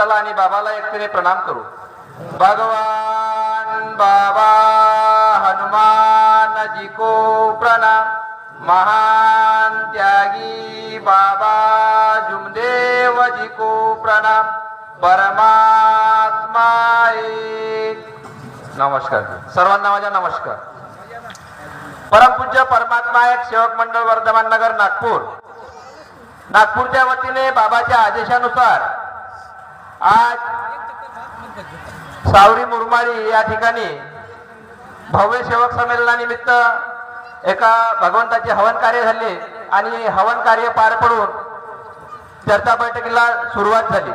भगवंताला आणि बाबाला एकटीने प्रणाम करू. भगवान बाबा हनुमान जी को प्रणाम. महान त्यागी बाबा जुमदेव जी को प्रणाम. परमात्मा एक नमस्कार. सर्वांना माझा नमस्कार. परमपूज्य परमात्मा एक सेवक मंडळ वर्धमान नगर नागपूर. नागपूरच्या वतीने बाबाच्या आदेशानुसार आज सावरी मुरमाडी या ठिकाणी भव्य सेवक संमेलनानिमित्त एका भगवंताचे हवन कार्य झाले आणि हवन कार्य पार पडून चर्चा बैठकीला सुरुवात झाली.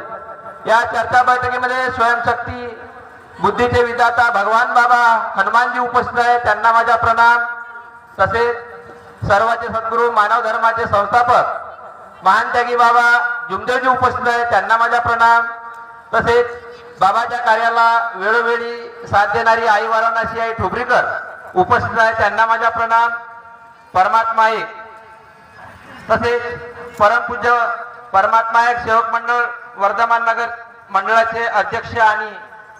या चर्चा बैठकीमध्ये स्वयंशक्ती बुद्धीचे विधाता भगवान बाबा हनुमानजी उपस्थित आहे त्यांना माझा प्रणाम. तसेच सर्वाचे सद्गुरू मानव धर्माचे संस्थापक महान त्यागी बाबा जुमदेवजी उपस्थित आहे त्यांना माझा प्रणाम. तसेच बाबाच्या कार्याला वेळोवेळी साथ देणारी आई वाराणसी आई ठोबरीकर उपस्थित आहे त्यांना माझा प्रणाम. परमात्मा एक. तसेच परमपूज्य परमात्मा एक सेवक मंडळ वर्धमान नगर मंडळाचे अध्यक्ष आणि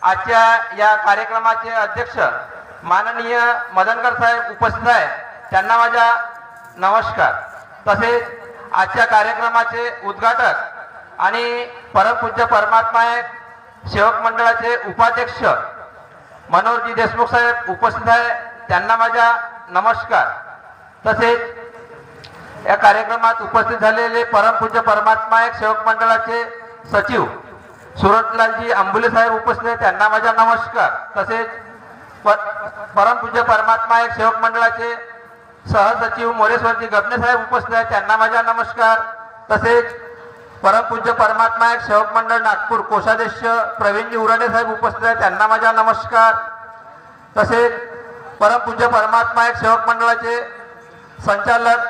आजच्या या कार्यक्रमाचे अध्यक्ष माननीय मदनकर साहेब उपस्थित आहे त्यांना माझा नमस्कार. तसेच आजच्या कार्यक्रमाचे उद्घाटक आणि परमपूज्य परमात्मा एक सेवक मंडळाचे उपाध्यक्ष मनोहरजी देशमुख साहेब उपस्थित आहे. त्यांना माझा नमस्कार. तसेच या कार्यक्रमात उपस्थित झालेले परमपूज्य परमात्मा एक सेवक मंडळाचे सचिव सुरतलालजी आंबुले साहेब उपस्थित आहेत. त्यांना माझा नमस्कार. तसेच परमपूज्य परमात्मा एक सेवक मंडळाचे सहसचिव मोरेश्वरजी गबने साहेब उपस्थित आहेत. त्यांना माझा नमस्कार. तसेच परमपूज्य परमात्मा एक सेवक मंडळ नागपूर कोषाध्यक्ष प्रवीणजी उराडे साहेब उपस्थित आहेत. त्यांना माझा नमस्कार. तसेच परमपूज्य परमात्मा एक सेवक मंडळाचे संचालक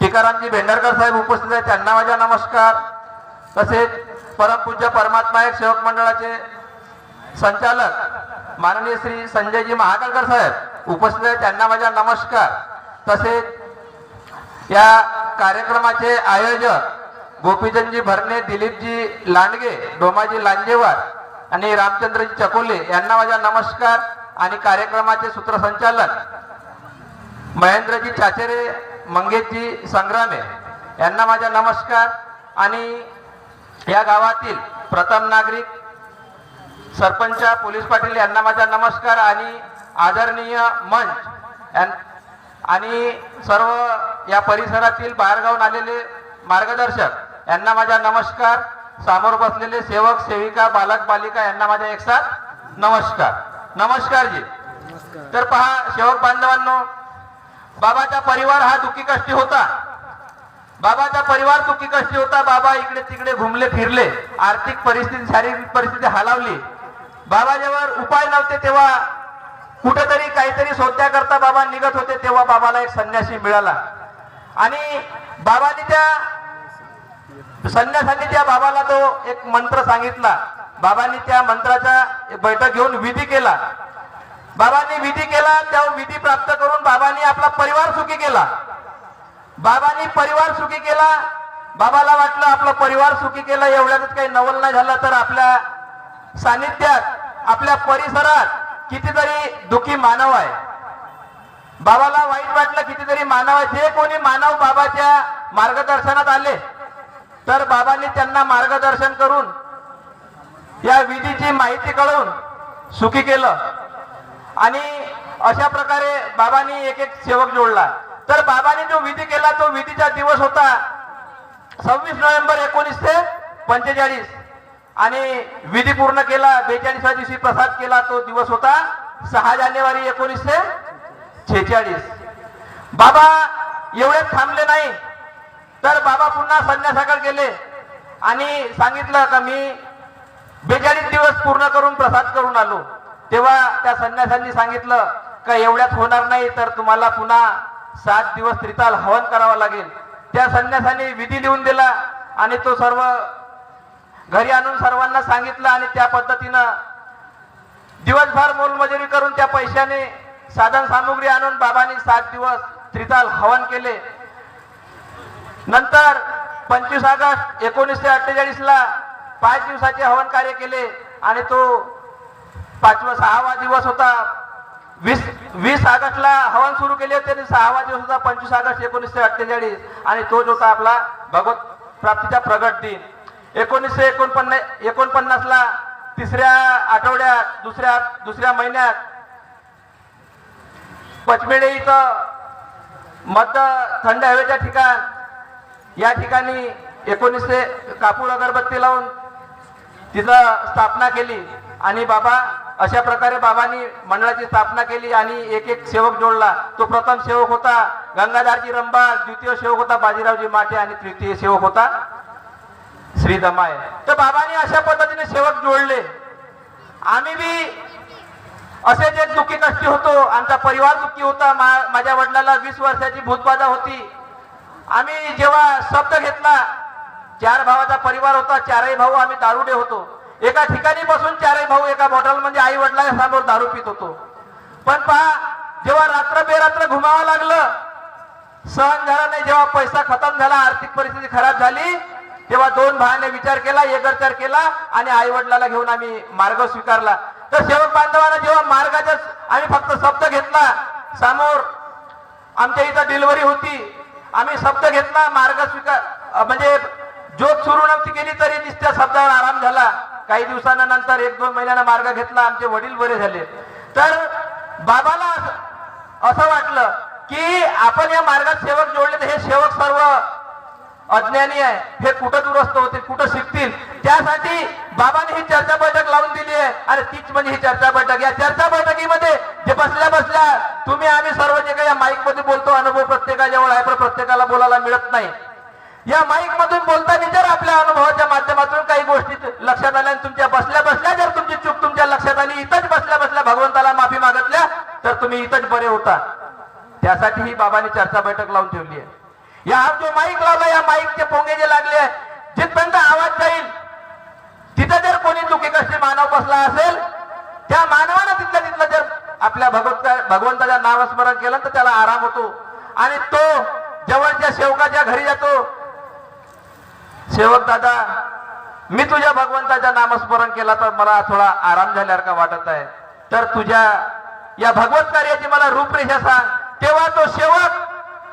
टिकारामजी भेंडरकर साहेब उपस्थित आहेत. त्यांना माझा नमस्कार. तसेच परमपूज्य परमात्मा एक सेवक मंडळाचे संचालक माननीय श्री संजयजी महाकाळकर साहेब उपस्थित आहेत. त्यांना माझा नमस्कार. तसेच या कार्यक्रमाचे आयोजक गोपीचंदजी भरणे दिलीपजी लांडगे डोमाजी लांजेवार आणि रामचंद्रजी चकोले यांना माझा नमस्कार आणि कार्यक्रमाचे सूत्रसंचालक महेंद्रजी चाचेरे मंगेशजी संग्रामे यांना माझा नमस्कार आणि या गावातील प्रथम नागरिक सरपंच पोलीस पाटील यांना माझा नमस्कार आणि आदरणीय मंच यां- आणि सर्व या परिसरातील बाहेरगावून आलेले मार्गदर्शक यांना माझा नमस्कार. समोर बसलेले सेवक सेविका बालक बालिका यांना माझा एक साथ नमस्कार. नमस्कार जी. तर पहा सेवक बांधवांनो बाबाचा परिवार हा दुःखी कष्टी होता. बाबाचा परिवार दुःखी कष्टी होता. बाबा इकडे तिकडे घुमले फिरले. आर्थिक परिस्थिती शारीरिक परिस्थिती हालावली. बाबाच्यावर उपाय नव्हते तेव्हा कुठेतरी काहीतरी शोध्या करता बाबा निघत होते तेव्हा बाबाला एक संन्यासी मिळाला. आणि बाबाने त्या संन्यासाने त्या बाबाला तो एक मंत्र सांगितला. बाबांनी त्या मंत्राचा एक बैठक घेऊन विधी केला. बाबांनी विधी केला त्या विधी प्राप्त करून बाबांनी आपला परिवार सुखी केला. बाबांनी परिवार सुखी केला. बाबाला वाटलं आपला परिवार सुखी केला एवढ्यातच काही नवल नाही झालं तर आपल्या सानिध्यात आपल्या परिसरात कितीतरी दुखी मानव आहे. बाबाला वाईट वाटलं कितीतरी मानव आहे. जे कोणी मानव बाबाच्या मार्गदर्शनात आले तर बाबांनी त्यांना मार्गदर्शन करून या विधीची माहिती कळवून सुखी केलं. आणि अशा प्रकारे बाबांनी एक एक सेवक जोडला. तर बाबांनी जो विधी केला तो विधीचा दिवस होता सव्वीस नोव्हेंबर एकोणीसशे पंचेचाळीस. आणि विधी पूर्ण केला बेचाळीसव्या दिवशी प्रसाद केला तो दिवस होता सहा जानेवारी एकोणीसशे छेचाळीस. बाबा एवढे थांबले नाही. तर बाबा पुन्हा संन्यासाकडे गेले. आणि सांगितलं का मी बेचाळीस दिवस पूर्ण करून प्रसाद करून आलो. तेव्हा त्या संन्यासांनी सांगितलं का एवढ्यात होणार नाही तर तुम्हाला पुन्हा सात दिवस त्रिताल हवन करावं लागेल. त्या संन्यासांनी विधी लिहून दिला आणि तो सर्व घरी आणून सर्वांना सांगितलं आणि त्या पद्धतीनं दिवसभर मोलमजुरी करून त्या पैशाने साधन सामुग्री आणून बाबांनी सात दिवस त्रिताल हवन केले. नंतर पंचवीस ऑगस्ट एकोणीसशे अठ्ठेचाळीस ला पाच दिवसाचे हवन कार्य केले आणि तो पाचवा सहावा दिवस होता. वीस वीस ऑगस्टला हवन सुरू केले होते आणि सहावा दिवस होता पंचवीस ऑगस्ट एकोणीसशे अठ्ठेचाळीस. आणि तोच होता आपला भगवत प्राप्तीचा प्रगट दिन. एकोणीसशे एकोणपन्नास एकोणपन्नासला तिसऱ्या आठवड्यात दुसऱ्या दुसऱ्या महिन्यात पचमेडे इथं मध्य थंड हवेच्या ठिकाण या ठिकाणी एकोणीसशे कापूर अगरबत्ती लावून तिथं स्थापना केली. आणि बाबा अशा प्रकारे बाबांनी मंडळाची स्थापना केली आणि एक एक सेवक जोडला. तो प्रथम सेवक होता गंगाधारजी रंबाल द्वितीय सेवक होता बाजीरावजी माटे आणि तृतीय सेवक होता श्री दमाय. तर बाबांनी अशा पद्धतीने सेवक जोडले. आम्ही बी असे जे दुःखी कष्टी होतो आमचा परिवार दुःखी होता. मा- माझ्या वडिलाला वीस वर्षाची भूतबाधा होती. आम्ही जेव्हा शब्द घेतला चार भावाचा परिवार होता चारही भाऊ आम्ही दारुडे होतो. एका ठिकाणी बसून चारही भाऊ एका बॉटलमध्ये आई वडिलांच्या समोर दारू पित होतो. पण पहा जेव्हा रात्र बेरात्र घुमावं लागलं सहन झाला नाही जेव्हा पैसा खतम झाला आर्थिक परिस्थिती खराब झाली तेव्हा दोन भावाने विचार केला एगरचार केला आणि आई वडिलाला घेऊन आम्ही मार्ग स्वीकारला. तर सेवक बांधवांना जेव्हा मार्गाचा आम्ही फक्त शब्द घेतला समोर आमच्या इथं डिलिव्हरी होती आम्ही शब्द घेतला मार्ग स्वीकार म्हणजे ज्योत सुरू नव्हती केली तरी नुसत्या शब्दावर आराम झाला. काही दिवसानंतर एक दोन महिन्यानं मार्ग घेतला आमचे वडील बरे झाले. तर बाबाला असं वाटलं की आपण या मार्गात सेवक जोडले तर हे सेवक सर्व अज्ञानी आहे. हे कुठं दुरुस्त होतील कुठं शिकतील? त्यासाठी बाबांनी ही चर्चा बैठक लावून दिली आहे. आणि तीच म्हणजे ही चर्चा बैठक. या चर्चा बैठकीमध्ये जे बसल्या बसल्या तुम्ही आम्ही सर्व जे काही या माईकमध्ये बोलतो अनुभव प्रत्येकाजवळ आहे पण प्रत्येकाला बोलायला मिळत नाही. या माईक मधून बोलताना जर आपल्या अनुभवाच्या माध्यमातून काही गोष्टी लक्षात आल्या आणि तुमच्या बसल्या बसल्या जर तुमची चूक तुमच्या लक्षात आली इथंच बसल्या बसल्या भगवंताला माफी मागितल्या तर तुम्ही इथंच बरे होता. त्यासाठी ही बाबांनी चर्चा बैठक लावून ठेवली आहे. या हा जो माईक लावला या माईकचे पोंगे जे लागले जिथपर्यंत आवाज जाईल तिथं जर कोणी दुखी मानव बसला असेल त्या मानवानं तिथल्या तिथलं जर आपल्या भगवंत भगवंताच्या नामस्मरण केलं तर त्याला आराम होतो. आणि तो जवळच्या सेवकाच्या घरी जातो. सेवक दादा मी तुझ्या भगवंताच्या नामस्मरण केला तर मला थोडा आराम झाल्यासारखा वाटत आहे. तर तुझ्या या भगवत कार्याची मला रूपरेषा सांग. तेव्हा तो सेवक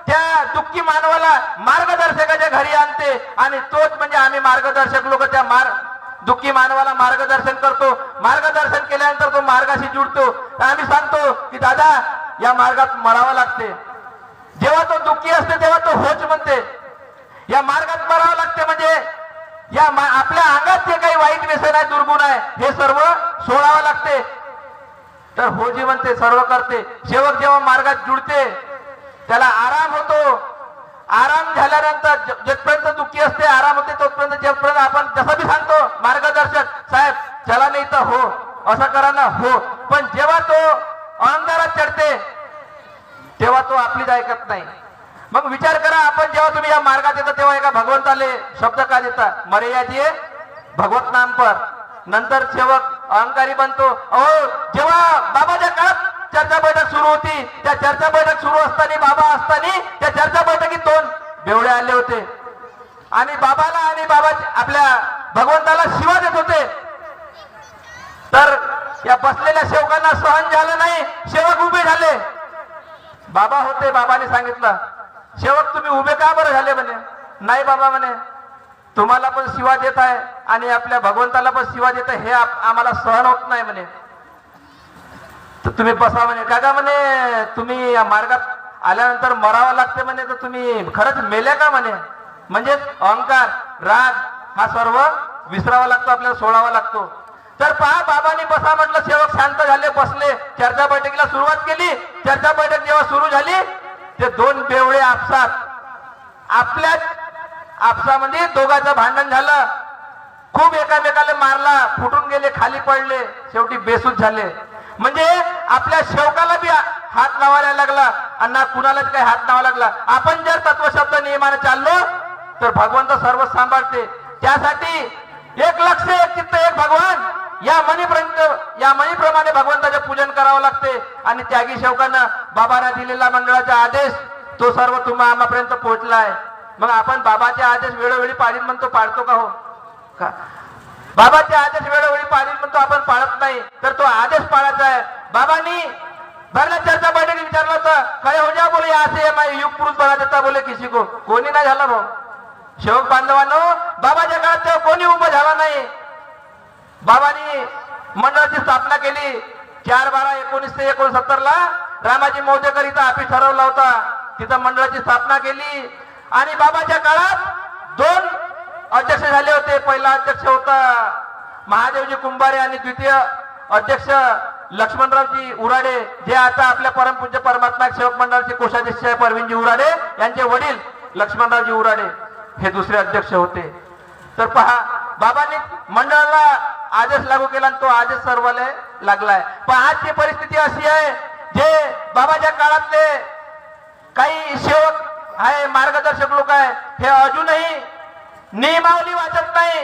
त्या दुःखी मानवाला मार्गदर्शकाच्या घरी आणते आणि तोच म्हणजे आम्ही मार्गदर्शक लोक. त्या मार्ग दुःखी मानवाला मार्गदर्शन करतो. मार्गदर्शन केल्यानंतर तो मार्गाशी जुडतो. तर आम्ही सांगतो की दादा या मार्गात मरावं लागते. जेव्हा तो दुःखी असते तेव्हा तो होच म्हणते. या मार्गात मरावं लागते म्हणजे या आपल्या अंगात जे काही वाईट व्यसन आहे दुर्गुण आहे हे सर्व सोडावं लागते. तर होजी म्हणते सर्व करते. शेवक जेव्हा मार्गात जुळते त्याला आराम होतो. आराम झाल्यानंतर जेथपर्यंत दुःखी असते आराम होते तोपर्यंत जेपर्यंत आपण जसं बी सांगतो मार्गदर्शक साहेब चला नाही तर हो असं करा ना हो. पण जेव्हा तो अंधारात चढते तेव्हा तो आपलीच ऐकत नाही. मग विचार करा आपण जेव्हा तुम्ही या मार्गात येता तेव्हा एका भगवंताले शब्द का देता? मर्यादे भगवत नाम पर. नंतर सेवक अहंकारी बनतो. अहो जेव्हा बाबाच्या काळात चर्चा बैठक सुरू होती. त्या चर्चा बैठक सुरू असताना बाबा असताना त्या चर्चा बैठकीत दोन बेवडे आले होते. आणि बाबाला आणि बाबा आपल्या भगवंताला शिवा देत होते. तर या बसलेल्या सेवकांना सहन झालं नाही. सेवक उभे झाले. बाबा होते बाबाने सांगितलं. शेवट तुम्ही उभे का बरं झाले म्हणे? नाही बाबा म्हणे. तुम्हाला पण शिवा देत आहे आणि आपल्या भगवंताला पण शिवा देत आहे. हे आम्हाला सहन होत नाही म्हणे. तर तुम्ही बसा म्हणे. काका म्हणे तुम्ही या मार्गात आल्यानंतर मरावं लागते म्हणे तर तुम्ही खरंच मेल्या का म्हणे? म्हणजे अहंकार राग हा सर्व विसरावा लागतो आपल्याला सोडावा लागतो. तर पहा बाबांनी बसा म्हटलं सेवक शांत झाले बसले. चर्चा बैठकीला सुरुवात केली. चर्चा बैठक जेव्हा सुरू झाली ते दोन बेवळे आपसात आपल्याच आपसामध्ये दोघांचं भांडण झालं. खूप एकामेकाला मारला फुटून गेले खाली पडले. शेवटी बेसूद झाले. म्हणजे आपल्या शेवकाला बी हात लावायला लागला आणि ना कुणालाच काही हात लावा लागला. आपण जर तत्वशब्द नियमाने चाललो तर भगवंत सर्व सांभाळते. त्यासाठी एक लक्ष एक चित्त एक भगवान. या मनीपर्यंत या मणीप्रमाणे भगवंताचे पूजन करावं लागते. आणि त्यागी शेवकानं बाबांना दिलेला मंडळाचा आदेश तो सर्व तुम्हा आम्हापर्यंत पोहोचला आहे मग आपण बाबाचे आदेश वेळोवेळी पाळीत म्हणतो पाळतो का हो? का? बाबाचे आदेश वेळोवेळी पाळील म्हणतो आपण पाळत नाही. तर तो आदेश पाळायचा आहे. बाबांनी भरल्या चर्चा बैठकीत विचारलं होतं काय हो जा बोले असे से युग पुरुष बना देता बोले किसी को. कोणी नाही झाला भाऊ. शेवक बांधवांनो बाबाच्या काळात तेव्हा कोणी उभं झाला नाही. बाबांनी मंडळाची स्थापना केली. चार बारा एकोणीसशे एकोणसत्तर ला रामाजी मौजेकर इथं ऑफिस ठरवला होता. तिथं मंडळाची स्थापना केली. आणि बाबाच्या काळात दोन अध्यक्ष झाले होते. पहिला अध्यक्ष होता महादेवजी कुंभारे आणि द्वितीय अध्यक्ष लक्ष्मणरावजी उराडे. जे आता आपल्या परमपूज्य परमात्मा सेवक मंडळाचे कोषाध्यक्ष परवीनजी उराडे यांचे वडील लक्ष्मणरावजी उराडे हे दुसरे अध्यक्ष होते. तर पहा बाबांनी मंडळाला आदेश लागू केला आणि तो आदेश सर्वाला लागलाय. पण आजची परिस्थिती अशी आहे जे बाबाच्या काळातले काही सेवक आहे मार्गदर्शक लोक आहे हे अजूनही नियमावली वाचत नाही.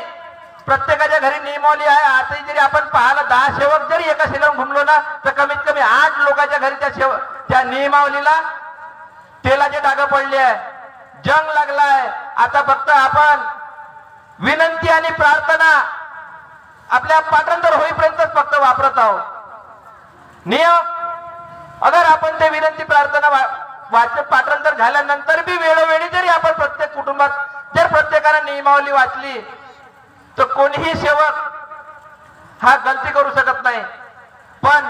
प्रत्येकाच्या घरी नियमावली आहे. आताही जरी आपण पाहिलं दहा सेवक जरी एका शिलावर घुमलो ना तर कमीत कमी आठ लोकांच्या घरी त्या शेव त्या नियमावलीला तेलाचे डाग पडले आहे. जंग लागलाय आता फक्त आपण विनंती आणि प्रार्थना आपल्या पाठांतर होईपर्यंतच फक्त वापरत आहोत. नियम अगर आपण ते विनंती प्रार्थना वाचन वाच पाठांतर झाल्यानंतर बी वेळोवेळी जरी आपण प्रत्येक कुटुंबात जर प्रत्येकानं नियमावली वाचली तर कोणीही सेवक हा गलती करू शकत नाही. पण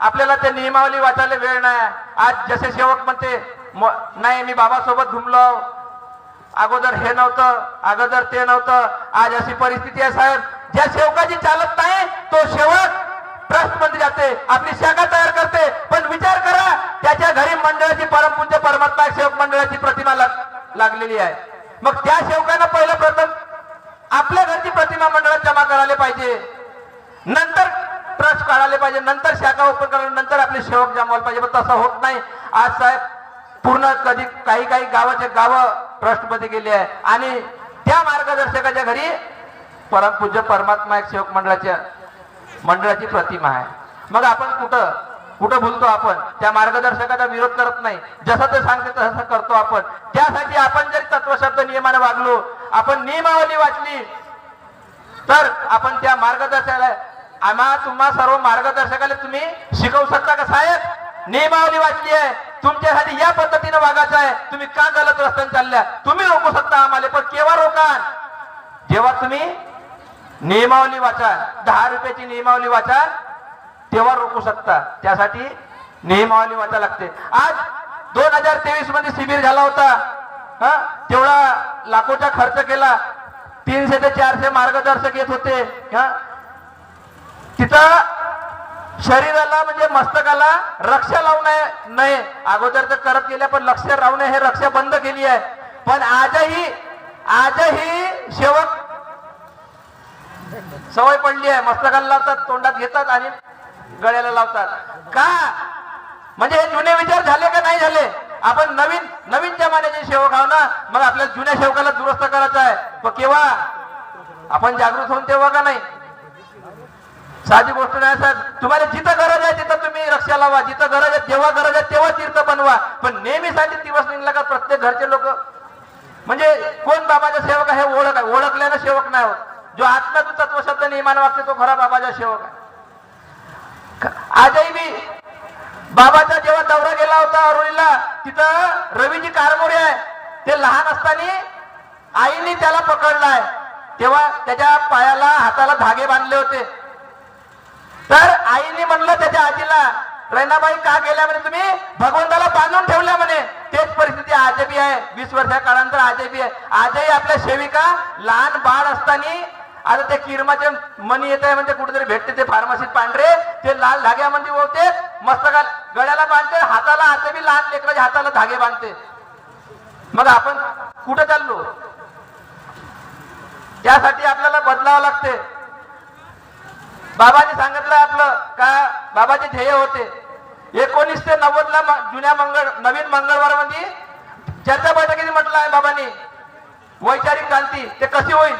आपल्याला ते नियमावली वाचायला वेळ नाही. आज जसे सेवक म्हणते नाही मी बाबासोबत घुमलो. अगोदर हे नव्हतं अगोदर ते नव्हतं. आज अशी परिस्थिती आहे साहेब. ज्या सेवकाची चालत नाही तो सेवक ट्रस्टमध्ये जाते आपली शाखा तयार करते. पण विचार करा त्याच्या घरी मंडळाची परमपूज्य परमात्मा सेवक मंडळाची प्रतिमा लाग- लागलेली आहे. मग त्या सेवकानं पहिलं प्रथम आपल्या घरची प्रतिमा मंडळात जमा करायला पाहिजे. नंतर ट्रस्ट काढायला पाहिजे नंतर शाखा ओपन करायला नंतर आपले सेवक जमवायला पाहिजे. पण तसं होत नाही. आज साहेब पूर्ण कधी काही काही गावाचे गावं ट्रस्टमध्ये गेले आहे. आणि त्या मार्गदर्शकाच्या घरी परमपूज्य परमात्मा एक सेवक मंडळाच्या मंडळाची प्रतिमा आहे. मग आपण कुठं कुठं बोलतो आपण? त्या मार्गदर्शकाचा विरोध करत नाही. जसं ते सांगते तसं करतो आपण. त्यासाठी आपण जरी तत्वशब्द नियमाने वागलो आपण नियमावली वाचली तर आपण त्या मार्गदर्शकाला आम्हा तुम्हा सर्व मार्गदर्शकाला तुम्ही शिकवू शकता का? साहेब नियमावली वाचली आहे. तुमच्यासाठी या पद्धतीने वागायचं आहे. तुम्ही का गलत रस्त्याने चालल्या? तुम्ही रोखू शकता आम्हाला पण केव्हा रोकाल? जेव्हा तुम्ही नियमावली वाचाल दहा रुपयाची नियमावली वाचाल तेव्हा रोखू शकता. त्यासाठी नियमावली वाचा लागते. आज दोन हजार तेवीसमध्ये शिबिर झाला होता. हा? तेवढा लाखोचा खर्च केला. तीनशे ते चारशे मार्गदर्शक येत होते. हा? तिथं शरीराला म्हणजे मस्तकाला रक्षा लावू नये. अगोदर तर करत गेल्या पण लक्ष राहू नये. हे रक्षा बंद केली आहे. पण आजही आजही शेवट सवय पडली आहे. मस्तकाला लावतात तोंडात घेतात आणि गळ्याला लावतात. का? म्हणजे हे जुने विचार झाले का नाही झाले? आपण नवीन नवीन जमान्याचे सेवक आहो ना मग आपल्या जुन्या सेवकाला दुरुस्त करायचं आहे. पण केव्हा? आपण जागृत होऊन तेव्हा का नाही? साधी गोष्ट नाही साहेब तुम्हाला जिथं गरज आहे तिथं तुम्ही रक्षा लावा. जिथं गरज आहे जेव्हा गरज आहे तेव्हा तीर्थ बनवा. पण नेहमीसाठी दिवस निघला का प्रत्येक घरचे लोक म्हणजे कोण बाबाचा सेवक आहे? ओळख आहे. ओळखल्यानं सेवक नाही होत. जो आत्म्यातून तत्वशब्द नियमाने वागते तो खरा बाबाचा सेवक आहे. आजही मी बाबाचा जेव्हा दौरा गेला होता अरुणीला तिथं रवीजी कारमोरे आहे. ते लहान असताना आईने त्याला पकडलाय. तेव्हा त्याच्या पायाला हाताला धागे बांधले होते. तर आईने म्हणलं त्याच्या आजीला रैनाबाई का गेल्या म्हणे तुम्ही? भगवंताला बांधून ठेवल्या म्हणे. तेच परिस्थिती आजही आहे. वीस वर्षा काळानंतर आजही आहे. आजही आपल्या सेविका लहान बाळ असताना आता ते किरमाचे मनी येत आहे म्हणजे कुठेतरी भेटते ते फार्मसीत पांढरे ते लाल धाग्यामध्ये होते मस्तका गळ्याला बांधते हाताला आता बी लहान लेकराच्या हाताला धागे बांधते. मग आपण कुठे चाललो? त्यासाठी आपल्याला बदलावं लागते. बाबाने सांगितलं आपलं का बाबाचे ध्येय होते. एकोणीसशे नव्वद ला जुन्या मंगळ नवीन मंगळवारमध्ये चर्चा बैठकीने म्हटलं आहे बाबांनी. वैचारिक क्रांती ते कशी होईल?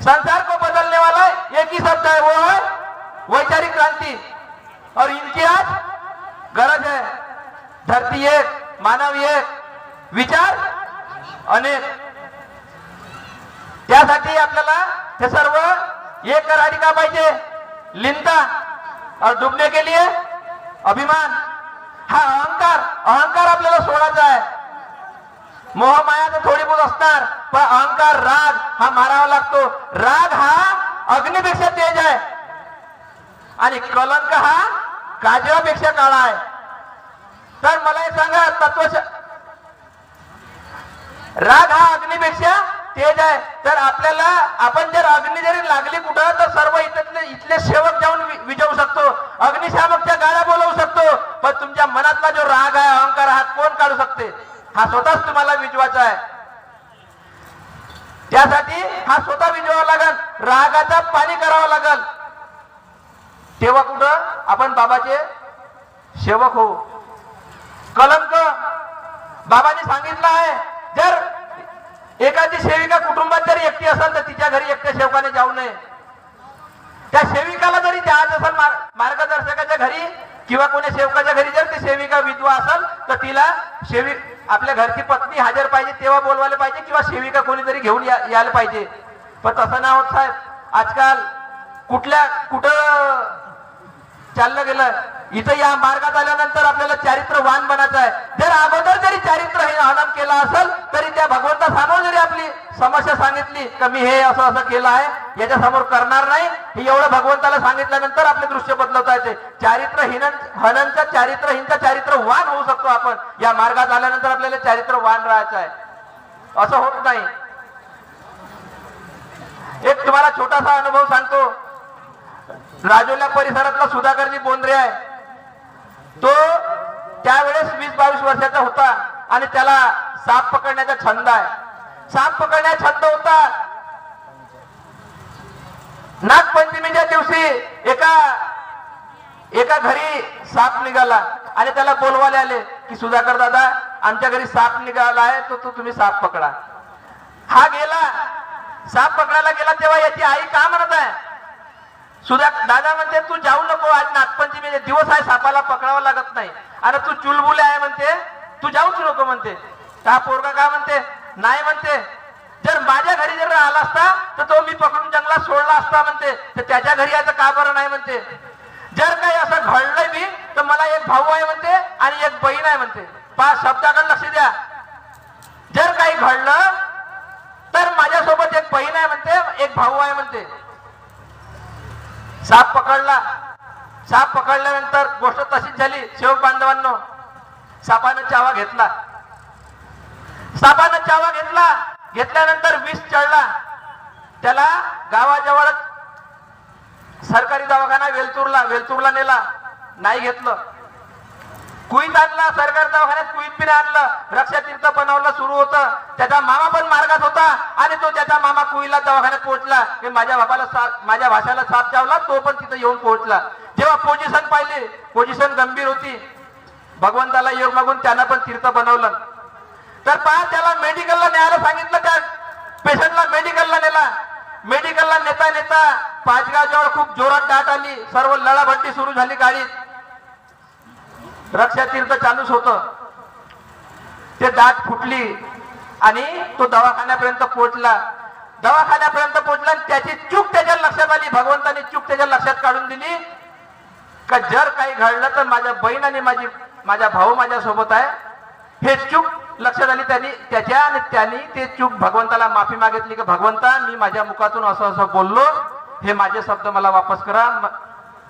संसार को बदलने वाला है। एक ही शब्द है वो है। वैचारिक क्रांति। और इनकी आज गरज है। धरती एक मानव एक विचार अनेक। त्यासाठी आपल्याला हे सर्व एक कराडी का पाहिजे? लिंता और डुबने के लिए अभिमान। हा अहंकार अहंकार आपल्याला सोडायचा आहे। मोहमाया तर थोडी बहुत असणार पण अहंकार राग हा मारावा लागतो. राग हा अग्निपेक्षा तेज आहे. आणि कलंक हा काजवापेक्षा काळा आहे. तर मला हे सांगा तत्व राग हा अग्नीपेक्षा तेज आहे. तर आपल्याला आपण जर अग्नी जरी लागली कुठं तर सर्व इथले इथले सेवक जाऊन विजवू शकतो. अग्निशामकच्या गाड्या बोलवू शकतो. पण तुमच्या मनातला जो राग आहे अहंकार हा कोण काढू शकते? हा स्वतःच तुम्हाला विजवाचा आहे. त्यासाठी हा स्वतः विजवावा लागल रागाचा पाणी करावं लागल. तेव्हा कुठं आपण बाबाचे सेवक होऊ. कलंक. बाबांनी सांगितलं आहे जर एखादी सेविका कुटुंबात जरी एकटी असेल तर तिच्या घरी एकट्या सेवकाने जाऊ नये. त्या सेविकाला जरी जायचं असेल मार- मार्गदर्शकाच्या घरी किंवा कोणी सेवकाच्या घरी जर ती सेविका विधवा असेल तर तिला सेविक आपल्या घरची पत्नी हजर पाहिजे तेव्हा बोलवायला पाहिजे किंवा सेविका कोणीतरी घेऊन या- यायला पाहिजे. पण तसं नाही होत साहेब. आजकाल कुठल्या कुठं चाललं गेलं? इथं या मार्गात आल्यानंतर आपल्याला चारित्र्यवान बनायचं आहे. जर अगोदर जरी चारित्र हे आनंद केलं असेल तरी त्या भगवंता समोर जरी आपली समस्या सांगितली तर मी हे असं असं केलं आहे याच्या समोर करणार नाही हे एवढं भगवंताला सांगितल्यानंतर आपले दृश्य बदलवता येते. चारित्र्यहीन हननचा चारित्र्यहीनचा चारित्र्यवान होऊ शकतो आपण. या मार्गात आल्यानंतर आपल्याला चारित्र्यवान राहायचं आहे. असं होत नाही. एक तुम्हाला छोटासा अनुभव सांगतो. राजोल्या परिसरातला सुधाकरजी बोंद्रे आहे. तो त्यावेळेस वीस बावीस वर्षाचा होता आणि त्याला साप पकडण्याचा छंद आहे. साप पकडण्याचा छंद होता. नागपंचमीच्या दिवशी एका एका घरी साप निघाला आणि त्याला बोलवाले आले की सुधाकर दादा आमच्या घरी साप निघाला आहे तो तो तुम्ही साप पकडा. हा गेला. साप पकडायला गेला तेव्हा याची आई का म्हणत आहे? सुद्धा दादा म्हणते तू जाऊ नको आज नागपंचमी दिवस आहे सापाला पकडावा लागत नाही. अरे तू चुलबुले आहे म्हणते. तू जाऊच नको म्हणते. का पोरगा का? म्हणते. नाही म्हणते. जर माझ्या घरी जर आला असता तर तो मी पकडून जंगलात सोडला असता म्हणते. तर त्याच्या घरी यायचं का बरं नाही? म्हणते. जर काही असं घडलंय मी तर मला एक भाऊ आहे म्हणते आणि एक बहीण आहे म्हणते. पाच शब्दाकडे लक्ष द्या. जर काही घडलं तर माझ्यासोबत एक बहीण आहे म्हणते. एक भाऊ आहे म्हणते. साप पकडला. साप पकडल्यानंतर गोष्ट तशीच झाली शेवक बांधवांनो. सापानं चावा घेतला. सापानं चावा घेतला घेतल्यानंतर विष चढला. त्याला गावाजवळच सरकारी दवाखाना वेलतूरला वेलतूरला नेला. नाही घेतलं. कुईत आणला सरकार दवाखान्यात कुईत बी आणलं आणलं रक्षातीर्थ बनवलं सुरू होतं. त्याचा मामा पण मार्गात होता आणि तो त्याचा मामा कुईला दवाखान्यात पोहोचला. मी माझ्या बाबाला माझ्या भाषाला साप चावला तो पण तिथं येऊन पोहोचला. जेव्हा पोझिशन पाहिली पोझिशन गंभीर होती. भगवंताला योग मागून त्यानं पण तीर्थ बनवलं. तर पहा त्याला मेडिकलला न्यायला सांगितलं त्या पेशंटला मेडिकलला नेला. मेडिकलला नेता नेता पाचगाव जवळ खूप जोरात दाट आली. सर्व लढाभट्टी सुरू झाली गाडीत. रक्षातीर्थ चालूच होत. ते दाट फुटली आणि तो दवाखान्यापर्यंत पोहोचला. दवाखान्यापर्यंत पोहोचला आणि त्याची चूक त्याच्या लक्षात आली. भगवंताने चूक त्याच्या लक्षात काढून दिली. का जर काही घडलं तर माझ्या बहीण आणि माझी माझा भाऊ माझ्या सोबत आहे. हे चूक लक्षात आली त्यांनी त्याच्या आणि त्यांनी ते चूक भगवंताला माफी मागितली की भगवंता मी माझ्या मुखातून असं असं बोललो. हे माझे शब्द मला वापस करा. म-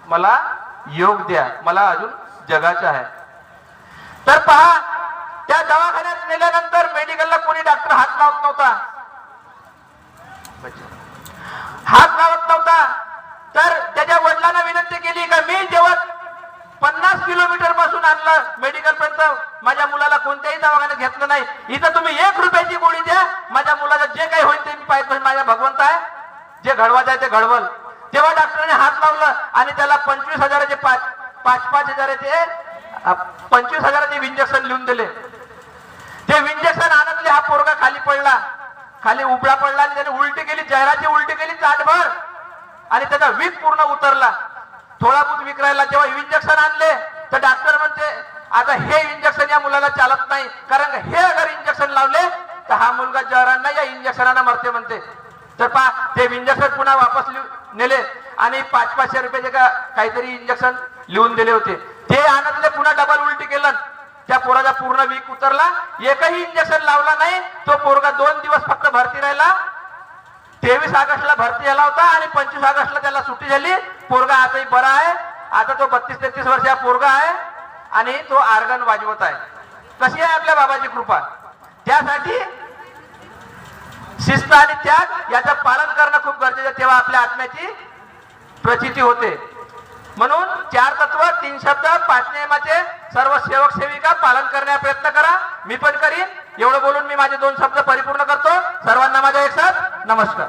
मला योग द्या. मला अजून जगाचा आहे. तर पहा त्या दवाखान्यात नेल्यानंतर मेडिकलला कोणी डॉक्टर हात लावत नव्हता. हात लावत नव्हता. तर त्याच्या वडिलांना विनंती केली का मी जेव्हा पन्नास किलोमीटरपासून आणलं मेडिकल पर्यंत माझ्या मुलाला कोणत्याही दवाखान्यात घेतलं नाही. इथं तुम्ही एक रुपयाची गोळी द्या. माझ्या मुलाचं जे काही होईल ते मी पाहिजे माझ्या भगवंत आहे. जे घडवायचं आहे ते घडवल. तेव्हा डॉक्टरने हात लावलं आणि त्याला पण पाच पाच हजाराचे पंचवीस हजाराचे इंजेक्शन लिहून दिले. ते इंजेक्शन आणतले हा पोरगा खाली पडला. खाली उबडा पडला आणि त्याने उलटी केली जाहिराची उलटी केली चाटभर आणि त्याचा वीक पूर्ण उतरला. थोडा बहुत विकरायला जेव्हा इंजेक्शन आणले तर डॉक्टर म्हणते आता हे इंजेक्शन या मुलाला चालत नाही. कारण हे अगर इंजेक्शन लावले तर हा मुलगा जहरांना या इंजेक्शनांना मरते म्हणते. तर पहा ते इंजेक्शन पुन्हा वापस नेले. आणि पाच पाचशे रुपयाचे का काहीतरी इंजेक्शन लिहून दिले होते. ते आणतले पुन्हा डबल उलटी केलं. त्या पोराचा पूर्ण वीक उतरला. एकही इंजेक्शन लावला नाही. तो पोरगा दोन दिवस फक्त भरती राहिला. तेवीस ऑगस्टला भरती झाला होता आणि पंचवीस ऑगस्टला त्याला सुट्टी झाली. पोरगा आताही बरा आहे. आता तो बत्तीस तेहतीस वर्षा पोरगा आहे आणि तो आर्गन वाजवत आहे. कशी आहे आपल्या बाबाची कृपा? त्यासाठी शिस्त आणि त्याग याचं पालन करणं खूप गरजेचं तेव्हा आपल्या आत्म्याची प्रचिती होते. म्हणून चार तत्व तीन शब्द पाच नियमाचे सर्व सेवक सेविका पालन करण्याचा प्रयत्न करा. मी पण करीन. एवढं बोलून मी माझे दोन शब्द परिपूर्ण करतो. सर्वांना माझ्या एक साथ. नमस्कार.